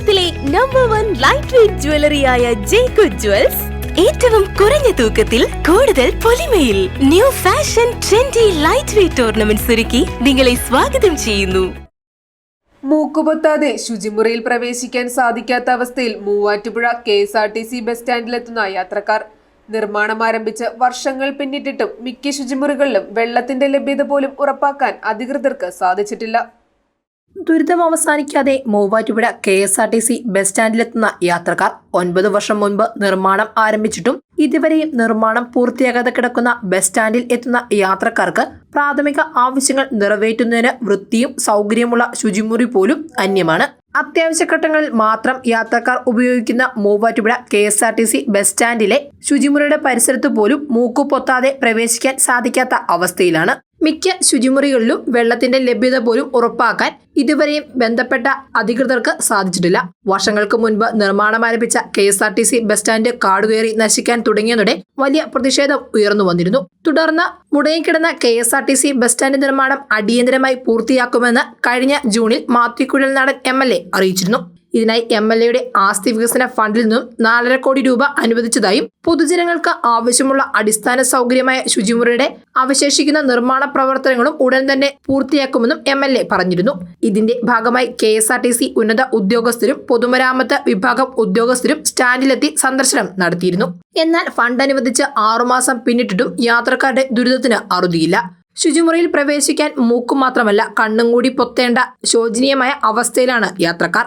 കേരളത്തിലെ number one light weight ജ്വല്ലറിയായ ജേക്കു ജ്വൽസ് ഏറ്റവും കുറഞ്ഞ തൂക്കത്തിൽ കൂടുതൽ പൊലിമയിൽ new fashion trendy light weight ornaments ഒരുക്കി നിങ്ങളെ സ്വാഗതം ചെയ്യുന്നു. മൂക്കുപൊത്താതെ ശുചിമുറിയിൽ പ്രവേശിക്കാൻ സാധിക്കാത്ത അവസ്ഥയിൽ Muvattupuzha K S R T C bus സ്റ്റാൻഡിലെത്തുന്ന യാത്രക്കാർ. നിർമ്മാണം ആരംഭിച്ച് വർഷങ്ങൾ പിന്നിട്ടിട്ടും മിക്ക ശുചിമുറികളിലും വെള്ളത്തിന്റെ ലഭ്യത പോലും ഉറപ്പാക്കാൻ അധികൃതർക്ക് സാധിച്ചിട്ടില്ല. ദുരിതം അവസാനിക്കാതെ Muvattupuzha K S R T C bus സ്റ്റാൻഡിലെത്തുന്ന യാത്രക്കാർ ഒൻപത് വർഷം മുൻപ് നിർമ്മാണം ആരംഭിച്ചിട്ടും ഇതുവരെയും നിർമ്മാണം പൂർത്തിയാകാതെ കിടക്കുന്ന ബസ് സ്റ്റാൻഡിൽ എത്തുന്ന യാത്രക്കാർക്ക് പ്രാഥമിക ആവശ്യങ്ങൾ നിറവേറ്റുന്നതിന് വൃത്തിയും സൗകര്യമുള്ള ശുചിമുറി പോലും അന്യമാണ്. അത്യാവശ്യ ഘട്ടങ്ങളിൽ മാത്രം യാത്രക്കാർ ഉപയോഗിക്കുന്ന Muvattupuzha K S R T C bus സ്റ്റാൻഡിലെ ശുചിമുറിയുടെ പരിസരത്ത് പോലും മൂക്കു പൊത്താതെ പ്രവേശിക്കാൻ സാധിക്കാത്ത അവസ്ഥയിലാണ്. മിക്ക ശുചിമുറികളിലും വെള്ളത്തിന്റെ ലഭ്യത പോലും ഉറപ്പാക്കാൻ ഇതുവരെയും ബന്ധപ്പെട്ട അധികൃതർക്ക് സാധിച്ചിട്ടില്ല. വർഷങ്ങൾക്ക് മുൻപ് നിർമ്മാണം ആരംഭിച്ച K S R T C bus stand കാടുകയറി നശിക്കാൻ തുടങ്ങിയതോടെ വലിയ പ്രതിഷേധം ഉയർന്നു വന്നിരുന്നു. തുടർന്ന് മുടങ്ങിക്കിടന്ന K S R T C bus stand നിർമ്മാണം അടിയന്തരമായി പൂർത്തിയാക്കുമെന്ന് കഴിഞ്ഞ ജൂണിൽ മാത്തിക്കുഴൽ നടൻ എം എൽ എ അറിയിച്ചിരുന്നു. ഇതിനായി എം എൽ എയുടെ ആസ്തി വികസന ഫണ്ടിൽ നിന്നും നാലര കോടി രൂപ അനുവദിച്ചതായും പൊതുജനങ്ങൾക്ക് ആവശ്യമുള്ള അടിസ്ഥാന സൗകര്യമായ ശുചിമുറിയുടെ അവശേഷിക്കുന്ന നിർമ്മാണ പ്രവർത്തനങ്ങളും ഉടൻ തന്നെ പൂർത്തിയാക്കുമെന്നും എം എൽ എ പറഞ്ഞിരുന്നു. ഇതിന്റെ ഭാഗമായി K S R T C ഉന്നത ഉദ്യോഗസ്ഥരും പൊതുമരാമത്ത് വിഭാഗം ഉദ്യോഗസ്ഥരും സ്റ്റാൻഡിലെത്തി സന്ദർശനം നടത്തിയിരുന്നു. എന്നാൽ ഫണ്ട് അനുവദിച്ച് ആറുമാസം പിന്നിട്ടിട്ടും യാത്രക്കാരുടെ ദുരിതത്തിന് അറുതിയില്ല. ശുചിമുറിയിൽ പ്രവേശിക്കാൻ മൂക്കും മാത്രമല്ല കണ്ണും കൂടി പൊത്തേണ്ട ശോചനീയമായ അവസ്ഥയിലാണ് യാത്രക്കാർ.